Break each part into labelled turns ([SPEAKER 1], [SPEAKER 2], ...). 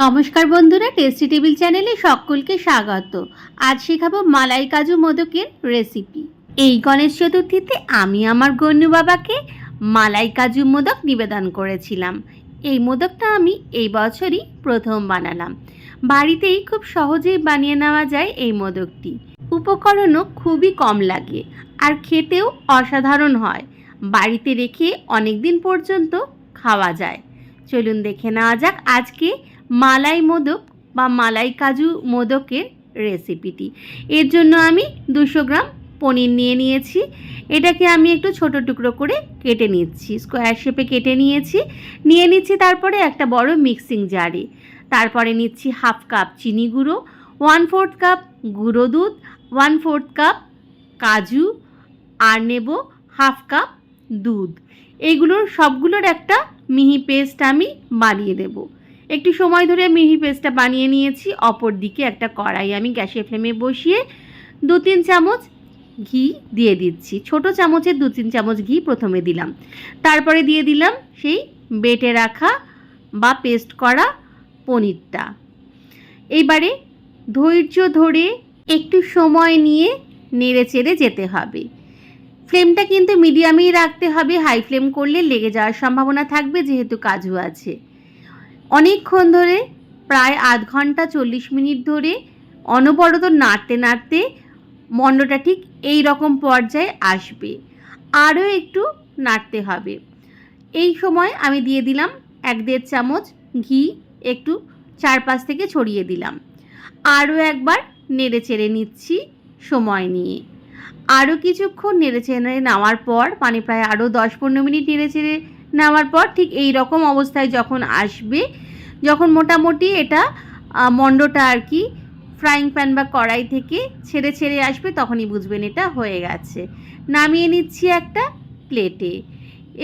[SPEAKER 1] নমস্কার বন্ধুরা tasty table চ্যানেলে সকলকে স্বাগত। আজ শেখাবো মালাই কাজু মোদকের রেসিপি এই গণেশ চতুর্থীতে আমি আমার গণ্যু বাবাকে মালাই কাজু মোদক নিবেদন করেছিলাম। এই মোদকটা আমি এই বছরই প্রথম বানালাম। বাড়িতেই খুব সহজেই বানিয়ে নেওয়া যায় এই মোদকটি। উপকরণও খুবই কম লাগে আর খেতেও অসাধারণ হয়। বাড়িতে রেখে অনেক দিন পর্যন্ত খাওয়া যায়। চলুন দেখে নেওয়া যাক আজকে মালাই মোদক বা মালাই কাজু মোদকের রেসিপিটি। এর জন্য আমি দুশো গ্রাম পনির নিয়ে নিয়েছি। এটাকে আমি একটু ছোট টুকরো করে কেটে নিচ্ছি, স্কোয়ার শেপে কেটে নিয়েছি। নিয়ে নিচ্ছি তারপরে একটা বড় মিক্সিং জারে। তারপরে নিচ্ছি হাফ কাপ চিনি গুঁড়ো, ওয়ান ফোর্থ কাপ গুঁড়ো দুধ, ওয়ান ফোর্থ কাপ কাজু, আর নেব হাফ কাপ দুধ। এইগুলোর সবগুলোর একটা মিহি পেস্ট আমি বানিয়ে দেবো একটু সময় ধরে মিহি পেস্টটা বানিয়ে নিয়েছি। অপর দিকে একটা কড়াই আমি গ্যাসের ফ্লেমে বসিয়ে দু তিন চামচ ঘি দিয়ে দিচ্ছি। ছোট চামচের দু তিন চামচ ঘি প্রথমে দিলাম। তারপরে দিয়ে দিলাম সেই বেটে রাখা বা পেস্ট করা পনিরটা। এইবারে ধৈর্য ধরে একটু সময় নিয়ে নেড়ে চেড়ে যেতে হবে। ফ্লেমটা কিন্তু মিডিয়ামেই রাখতে হবে। হাই ফ্লেম করলে লেগে যাওয়ার সম্ভাবনা থাকবে যেহেতু কাজু আছে। অনেকক্ষণ ধরে, প্রায় আধ ঘণ্টা চল্লিশ মিনিট ধরে অনবরত নাড়তে নাড়তে মণ্ডটা ঠিক এই রকম পর্যায়ে আসবে। আরও একটু নাড়তে হবে। এই সময় আমি দিয়ে দিলাম এক দেড় চামচ ঘি, একটু চারপাশ থেকে ছড়িয়ে দিলাম। আরও একবার নেড়ে চেড়ে নিচ্ছি সময় নিয়ে। আরও কিছুক্ষণ নেড়ে চেড়ে নেওয়ার পর মানে প্রায় আরও দশ পনেরো মিনিট নেড়ে চেড়ে নেওয়ার পর ঠিক এই রকম অবস্থায় যখন আসবে, যখন মোটামুটি এটা মণ্ডটা আর কি ফ্রাইং প্যান বা কড়াই থেকে ছেড়ে ছেড়ে আসবে, তখনই বুঝবেন এটা হয়ে গেছে। নামিয়ে নিচ্ছি একটা প্লেটে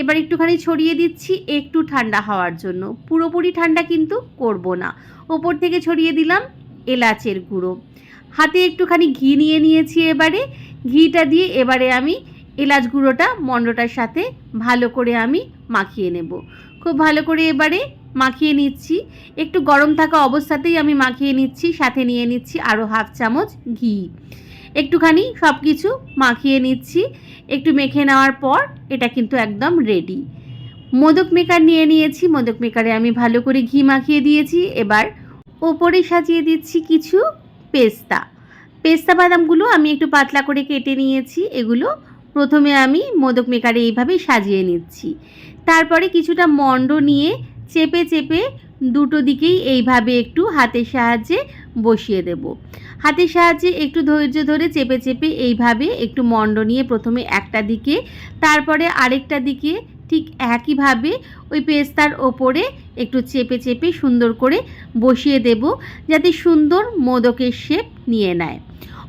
[SPEAKER 1] এবার একটুখানি ছড়িয়ে দিচ্ছি একটু ঠান্ডা হওয়ার জন্য। পুরোপুরি ঠান্ডা কিন্তু করব না। ওপর থেকে ছড়িয়ে দিলাম এলাচের গুঁড়ো। হাতে একটুখানি ঘি নিয়ে নিয়েছি এবারে। ঘিটা দিয়ে এবারে আমি এলাচ গুঁড়োটা মণ্ডটার সাথে ভালো করে আমি মাখিয়ে নেব। খুব ভালো করে এবারে মাখিয়ে নিচ্ছি। একটু গরম থাকা অবস্থাতেই আমি মাখিয়ে নিচ্ছি, সাথে নিয়ে নিচ্ছি আরও হাফ চামচ ঘি। একটুখানি সব কিছু মাখিয়ে নিচ্ছি। একটু মেখে নেওয়ার পর এটা কিন্তু একদম রেডি মোদক মেকার নিয়ে নিয়েছি, মোদক মেকারে আমি ভালো করে ঘি মাখিয়ে দিয়েছি। এবার ওপরে সাজিয়ে দিচ্ছি কিছু পেস্তা। পেস্তা বাদামগুলো আমি একটু পাতলা করে কেটে নিয়েছি, এগুলো প্রথমে আমি মোদক মেকারে এইভাবে সাজিয়ে নিচ্ছি। তারপরে কিছুটা মণ্ড নিয়ে চেপে চেপে দুটো দিকেই এইভাবে একটু হাতের সাহায্যে বসিয়ে দেব। হাতের সাহায্যে একটু ধৈর্য ধরে চেপে চেপে এইভাবে একটু মণ্ড নিয়ে প্রথমে একটা দিকে, তারপরে আরেকটা দিকে ঠিক একইভাবে ওই পেস্তার ওপরে একটু চেপে চেপে সুন্দর করে বসিয়ে দেব যাতে সুন্দর মোদকের শেপ নিয়ে নেয়।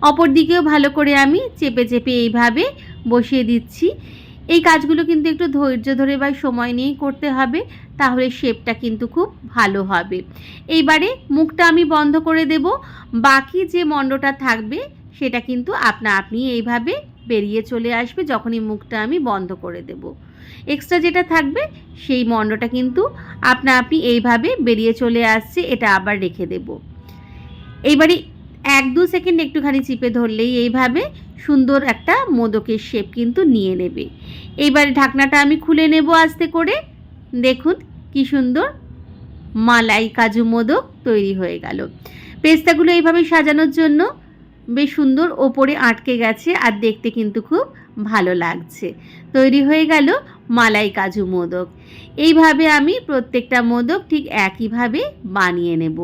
[SPEAKER 1] অপর দিকেও ভালো করে আমি চেপে চেপে এইভাবে বসিয়ে দিচ্ছি। এই কাজগুলো কিন্তু একটু ধৈর্য ধরে বা সময় নিয়েই করতে হবে, তাহলে শেপটা কিন্তু খুব ভালো হবে। এইবারে মুখটা আমি বন্ধ করে দেব। বাকি যে মণ্ডটা থাকবে, সেটা কিন্তু আপনা আপনি এইভাবে বেরিয়ে চলে আসবে যখনই মুখটা আমি বন্ধ করে দেব। এক্সট্রা যেটা থাকবে, সেই মণ্ডটা কিন্তু আপনা আপনি এইভাবে বেরিয়ে চলে আসছে, এটা আবার রেখে দেব। এইবারে এক দু সেকেন্ড একটুখানি চিপে ধরলেই এইভাবে সুন্দর একটা মোদকের শেপ কিন্তু নিয়ে নেবে। এইবারে ঢাকনাটা আমি খুলে নেব আস্তে করে। দেখুন কি সুন্দর মালাই কাজু মোদক তৈরি হয়ে গেল। পেস্তাগুলো এইভাবে সাজানোর জন্য বেশ সুন্দর ওপরে আটকে গেছে আর দেখতে কিন্তু খুব ভালো লাগছে। তৈরি হয়ে গেল মালাই কাজু মোদক। এইভাবে আমি প্রত্যেকটা মোদক ঠিক একইভাবে বানিয়ে নেব।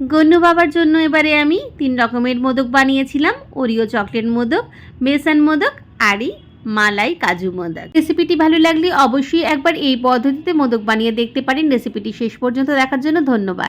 [SPEAKER 1] গণ্য বাবার জন্য এবারে আমি তিন রকমের মোদক বানিয়েছিলাম। ওরিও চকলেট মোদক, বেসন মোদক আরই মালাই, কাজু মোদক। রেসিপিটি ভালো লাগলে অবশ্যই একবার এই পদ্ধতিতে মোদক বানিয়ে দেখতে পারেন। রেসিপিটি শেষ পর্যন্ত দেখার জন্য ধন্যবাদ।